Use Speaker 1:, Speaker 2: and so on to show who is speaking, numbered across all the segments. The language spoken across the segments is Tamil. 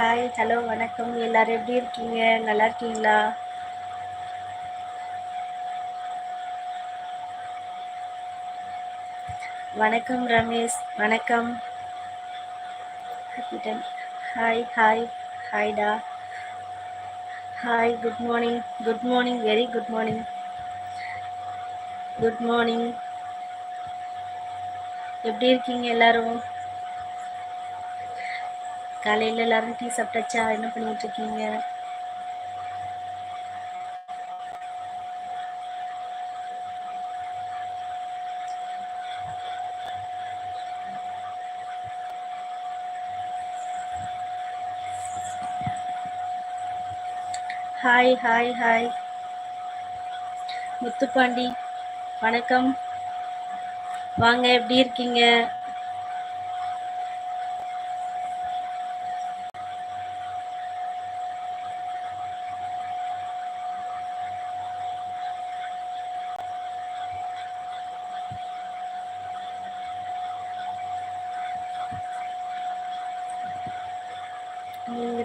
Speaker 1: ஹாய் ஹலோ வணக்கம் எல்லோரும் எப்படி இருக்கீங்க நல்லா இருக்கீங்களா வணக்கம் ரமேஷ் வணக்கம் ஹாய் ஹாய் ஹாய்டா hi good morning good morning very good morning good morning எப்படி இருக்கீங்க எல்லோரும் காலையில் எல்லாரும் டீ சாப்பிட்டாச்சா என்ன பண்ணிகிட்ருக்கீங்க ஹாய் ஹாய் ஹாய் முத்துப்பாண்டி வணக்கம் வாங்க எப்படி இருக்கீங்க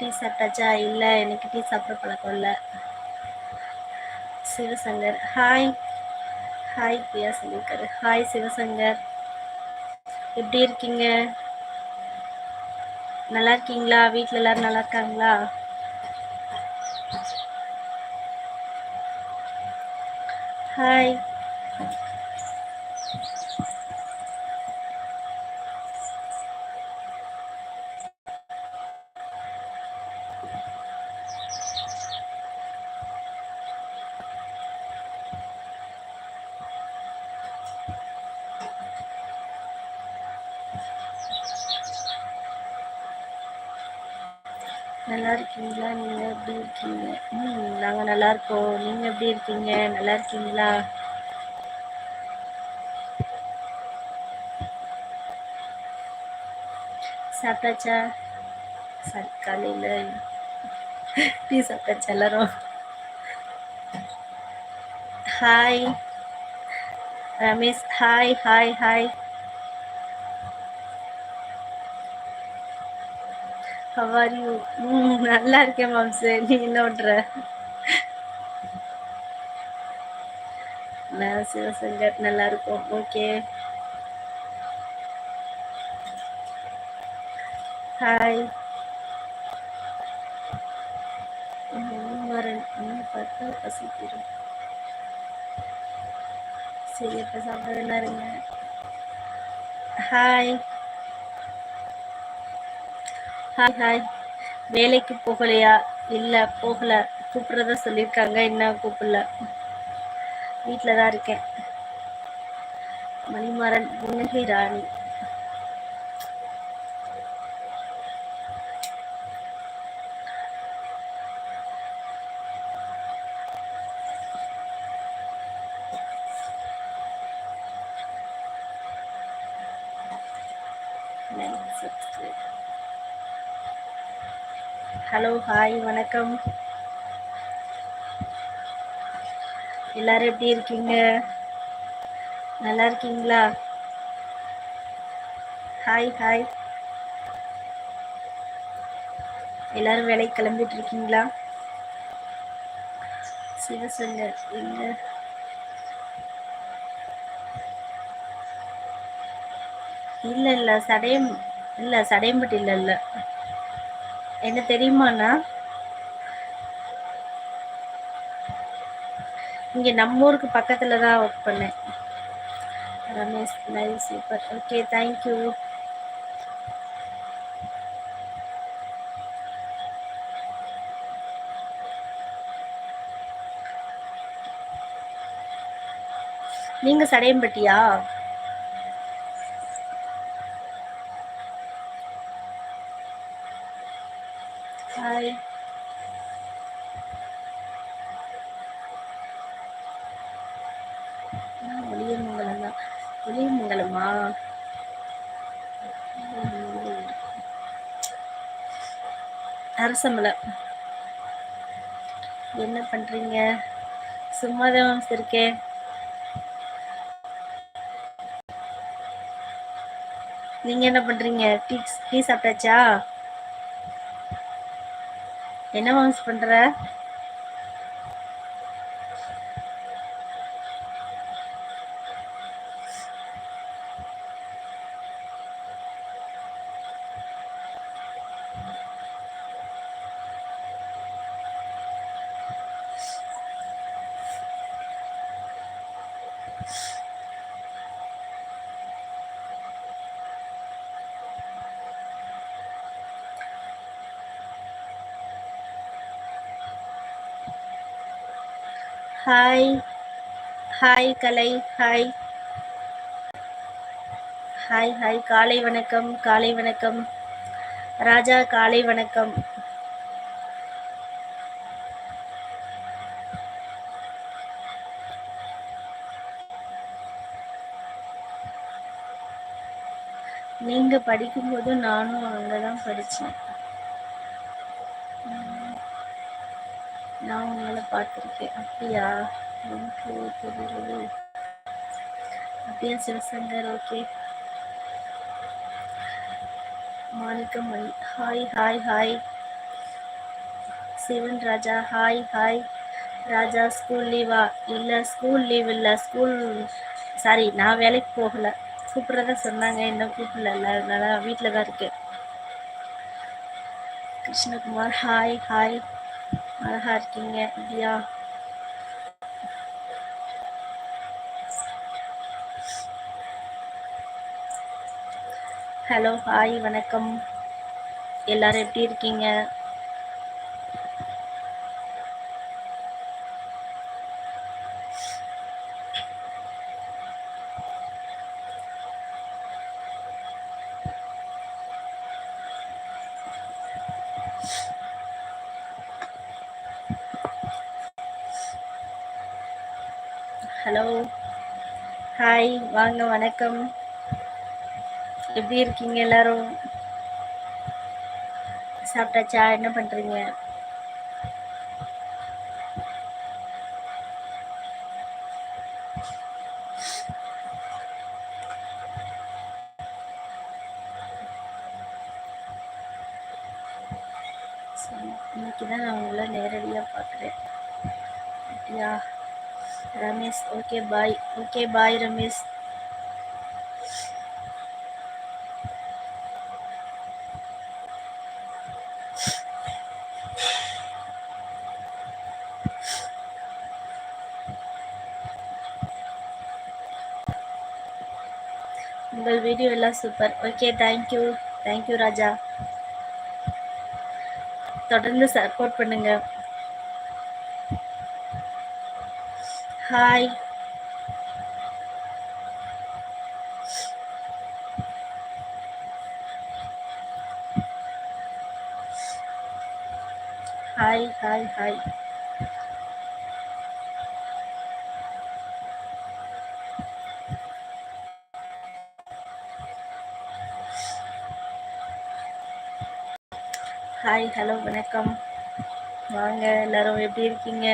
Speaker 1: டீ சாப்பிட்டாச்சா இல்லை எனக்கு டீ சாப்பிட பழக்கம் இல்லை Sivasankar hi hi Priya Shankar hi Sivasankar எப்படி இருக்கீங்க நல்லா இருக்கீங்களா வீட்டில் எல்லாரும் நல்லா இருக்காங்களா ஹாய் நல்லா இருக்கீங்களா நீங்கள் எப்படி இருக்கீங்க ம் நாங்கள் நல்லா இருக்கோம் நீங்கள் எப்படி இருக்கீங்க நல்லா இருக்கீங்களா சாப்பிட்டாச்சா சாரி காலையில் டீ சாப்பிட்டாச்சா எல்லாரும் hi Ramesh hi hi hi how are ம் நல்லா இருக்கேன் மாம்சு நீ என்ன பண்ணுற நான் சிவசங்கர் நல்லா இருக்கும் ஓகே ஹாய் பார்த்தா பசிக்கிறோம் சரி எப்போ சாப்பிட ஹாய் ஹாய் ஹாய் வேலைக்கு போகலையா இல்லை போகல கூப்பிட்றதா சொல்லியிருக்காங்க என்ன கூப்பிடல வீட்டில் தான் இருக்கேன் மணிமாறன் புன்னகை ராணி ஹலோ ஹாய் வணக்கம் எல்லாரும் எப்படி இருக்கீங்க நல்லா இருக்கீங்களா ஹாய் ஹாய் எல்லாரும் வேலைக்கு கிளம்பிட்டு இருக்கீங்களா சிவசங்கர் இல்ல இல்லை இல்லை சடையம் இல்லை சடையம்பட்டு இல்லை இல்லை என்ன தெரியுமாண்ணா இங்கே நம்ம ஊருக்கு பக்கத்தில் தான் ஒர்க் பண்ணேன் Ramesh nice super okay thank you நீங்கள் சடையம்பட்டியா அரசமலை என்ன பண்ணுறீங்க சும்மா தான் மேம்ஸ் இருக்கேன் நீங்கள் என்ன பண்ணுறீங்க டீ டீ சாப்பிட்டாச்சா என்ன மேம்ஸ் பண்ணுற hi hi Kalai hi hi hi காலை வணக்கம் காலை வணக்கம் ராஜா காலை வணக்கம் நீங்கள் படிக்கும்போது நானும் அங்கே தான் படித்தேன் நான் உங்களை பார்த்துருக்கேன் அப்படியா எனக்கு தெரியுது அப்படியா Sivasankar okay Manickamani hi hi hi Sivan Raja hi hi Raja school லீவா இல்லை ஸ்கூல் லீவ் இல்லை ஸ்கூல் சாரி நான் வேலைக்கு போகலை கூப்பிட்றத சொன்னாங்க இன்னும் கூப்பிடல அதனால வீட்டில் தான் இருக்கேன் கிருஷ்ணகுமார் ஹாய் ஹாய் அழகா இருக்கீங்க இல்லையா ஹலோ ஹாய் வணக்கம் எல்லாரும் எப்படி இருக்கீங்க ஹலோ ஹாய் வாங்க வணக்கம் எப்படி இருக்கீங்க எல்லாரும் சாப்பிட்டாச்சா என்ன பண்ணுறீங்க பாய் ஓகே பாய் ரமேஷ் உங்கள் வீடியோ எல்லாம் super okay thank you thank you Raja தொடர்ந்து சப்போர்ட் பண்ணுங்க ஹாய் はいはいはい。ஹாய் ஹலோ வணக்கம் வாங்க எல்லாரும் எப்படி இருக்கீங்க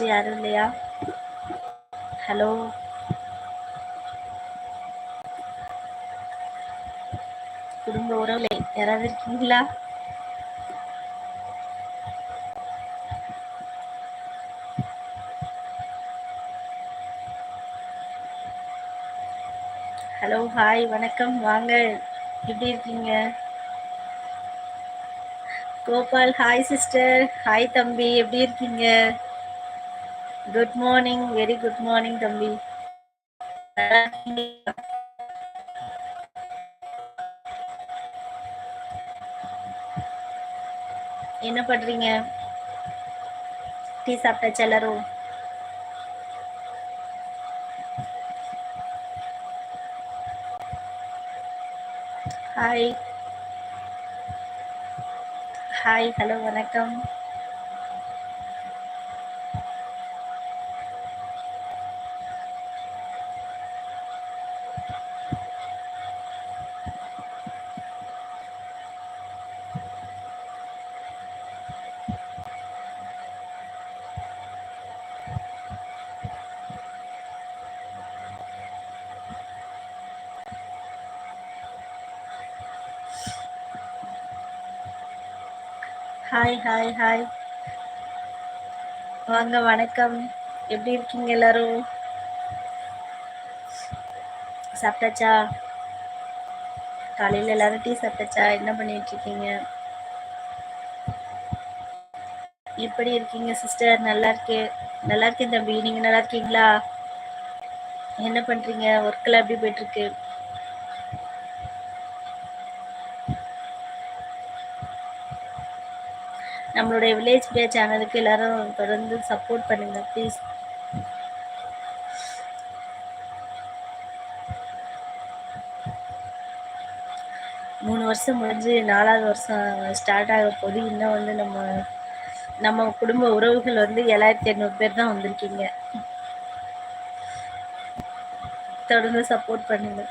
Speaker 1: ஆச்சு யாரும் இல்லையா ஹலோ குடும்ப உறவுல யாராவது இருக்கீங்களா ஹலோ ஹாய் வணக்கம் வாங்க எப்படி இருக்கீங்க கோபால் ஹாய் சிஸ்டர் ஹாய் தம்பி எப்படி இருக்கீங்க good morning very good morning தம்பி என்ன பண்றீங்க டீ சாப்பிட்ட எல்லாரும் ஹாய் ஹாய் ஹலோ வணக்கம் ஹாய் ஹாய் ஹாய் வாங்க வணக்கம் எப்படி இருக்கீங்க எல்லாரும் சாப்பிட்டாச்சா காலையில் எல்லாரும் டீ சாப்பிட்டாச்சா என்ன பண்ணிட்டு இருக்கீங்க எப்படி இருக்கீங்க சிஸ்டர் நல்லா இருக்கேன் நல்லா இருக்கேன் தம்பி நீங்கள் நல்லா இருக்கீங்களா என்ன பண்ணுறீங்க ஒர்க்கெல்லாம் எப்படி போயிட்டுருக்கு என்னுடைய வில்லேஜ் பிரியா சேனலுக்கு எல்லாரும் தொடர்ந்து சப்போர்ட் பண்ணுங்க ப்ளீஸ் மூணு வருஷம் முடிஞ்சு நாலாவது வருஷம் ஸ்டார்ட் ஆக போது இன்னும் வந்து நம்ம நம்ம குடும்ப உறவுகள் வந்து ஏழாயிரத்தி ஐநூறு பேர் தான் வந்திருக்கீங்க தொடர்ந்து சப்போர்ட் பண்ணுங்க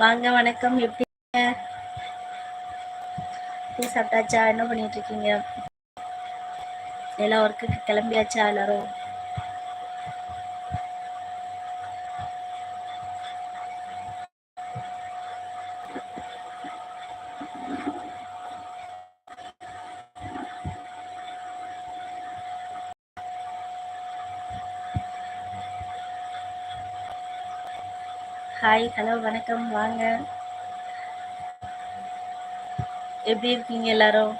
Speaker 1: வாங்க வணக்கம் எப்படி சாப்பிட்டாச்சா என்ன பண்ணிட்டு இருக்கீங்க எல்லா ஒர்க்குக்கு கிளம்பியாச்சா எல்லாரும் ஹாய் ஹலோ வணக்கம் வாங்க எப்படி இருக்கீங்க எல்லாரும்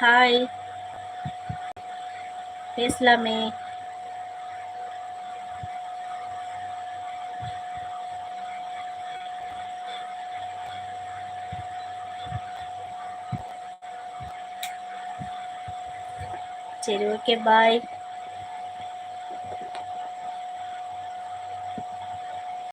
Speaker 1: Hi. फैसला में சரி ஓகே பாய்